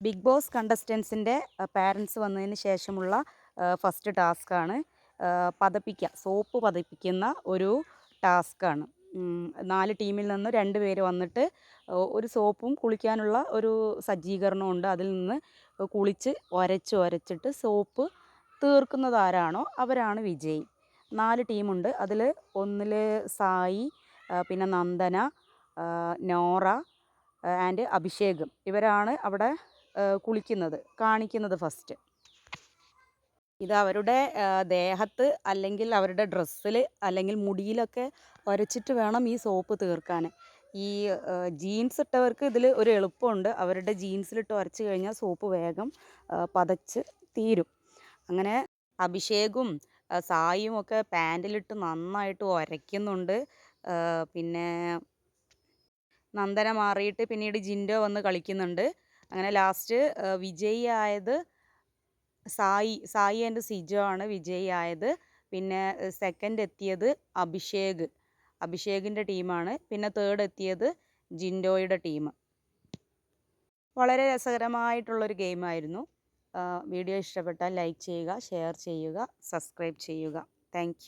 Big boss കണ്ടസ്റ്റൻസിന്റെ parents വന്നതിന് ശേഷമുള്ള first ടാസ്ക്കാണ് പതപ്പിക്കുക soap പതപ്പിക്കുന്ന ഒരു ടാസ്ക്കാണ് നാല് ടീമിൽ നിന്ന് രണ്ട് പേര് വന്നിട്ട് ഒരു സോപ്പും കുളിക്കാനുള്ള ഒരു സജ്ജീകരണമുണ്ട്. അതിൽ നിന്ന് കുളിച്ച് ഒരച്ച് ഒരച്ചിട്ട് സോപ്പ് തീർക്കുന്നത് ആരാണോ അവരാണ് വിജയി. നാല് ടീമുണ്ട് അതിൽ ഒന്നിൽ സായി പിന്നെ നന്ദന നോറ ആൻഡ് അഭിഷേകം. ഇവരാണ് അവിടെ കുളിക്കുന്നത് കാണിക്കുന്നത് ഫസ്റ്റ്. ഇത് അവരുടെ ദേഹത്ത് അല്ലെങ്കിൽ അവരുടെ ഡ്രസ്സിൽ അല്ലെങ്കിൽ മുടിയിലൊക്കെ ഉരച്ചിട്ട് വേണം ഈ സോപ്പ് തീർക്കാൻ. ഈ ജീൻസ് ഇട്ടവർക്ക് ഇതിൽ ഒരു എളുപ്പമുണ്ട്. അവരുടെ ജീൻസിലിട്ട് ഉരച്ച് കഴിഞ്ഞാൽ സോപ്പ് വേഗം പതച്ച് തീരും. അങ്ങനെ അഭിഷേകും സായും ഒക്കെ പാന്റിലിട്ട് നന്നായിട്ട് ഉരയ്ക്കുന്നുണ്ട് പിന്നെ നന്ദന മാറിയിട്ട് പിന്നീട് ജിൻഡോ വന്ന് കളിക്കുന്നുണ്ട്. അങ്ങനെ ലാസ്റ്റ് വിജയി ആയത് സായി സായി ആൻഡ് സിജോ ആണ് വിജയി ആയത്. പിന്നെ സെക്കൻഡ് എത്തിയത് അഭിഷേക്. അഭിഷേകിന്റെ ടീമാണ് പിന്നെ തേർഡ് എത്തിയത് ജിൻഡോയുടെ ടീം വളരെ രസകരമായിട്ടുള്ളൊരു ഗെയിമായിരുന്നു വീഡിയോ ഇഷ്ടപ്പെട്ടാൽ ലൈക്ക് ചെയ്യുക ഷെയർ ചെയ്യുക സബ്സ്ക്രൈബ് ചെയ്യുക. താങ്ക്